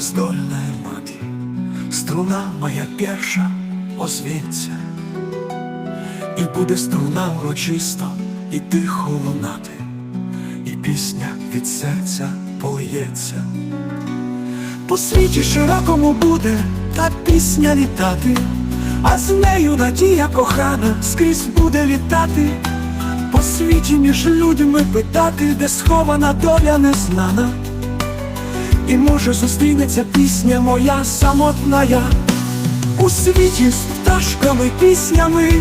безстальная мать, струна моя перша озвінця, і буде струна урочисто і тихо лунати, і пісня від серця полється. По світі широкому буде та пісня літати, а з нею надія кохана скрізь буде літати, по світі між людьми питати, де схована доля незнана. І може зустрінеться пісня моя самотна У світі з пташками піснями,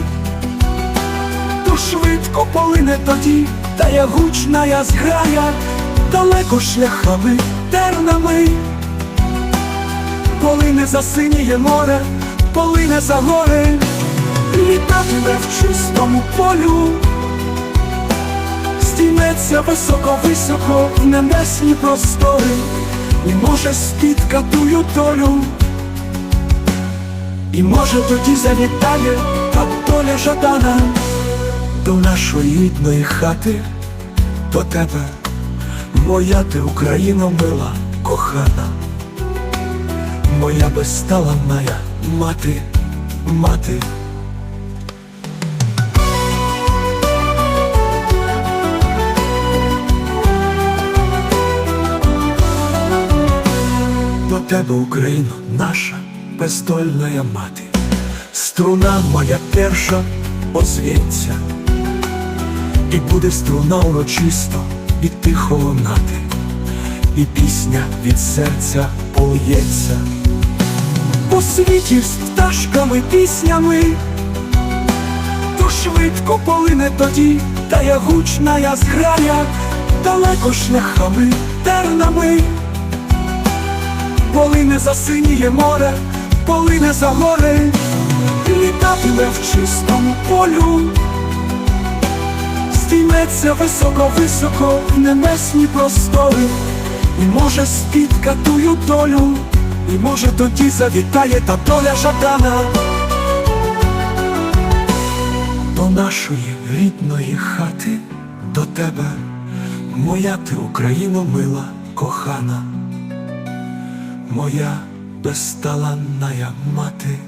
то швидко полине тоді, та я гучна я зграя, далеко шляхами, тернами, полине за синіє море, полине за гори, літатиме в чистому полю, стійметься високо-високо в небесні простори. І може спітка тую долю, і може тоді завітає та доля жадана. До нашої рідної хати, до тебе, моя ти Україна мила, кохана, моя безсталанна мати, мати. Тебе, Україно, наша бездольна мати, струна моя перша озвінця, і буде струна урочисто і тихо лунати, і пісня від серця полється. По світі з пташками піснями, то швидко полине тоді, та я гучна я зграя, далеко шляхами, тернами. Полине за синіє море, полине за гори, літатиме в чистому полю, стійметься високо-високо в небесні простори, і може спітка тую долю, і може тоді завітає та доля жадана. До нашої рідної хати, до тебе, моя ти Україно мила, кохана моя безталанная мати.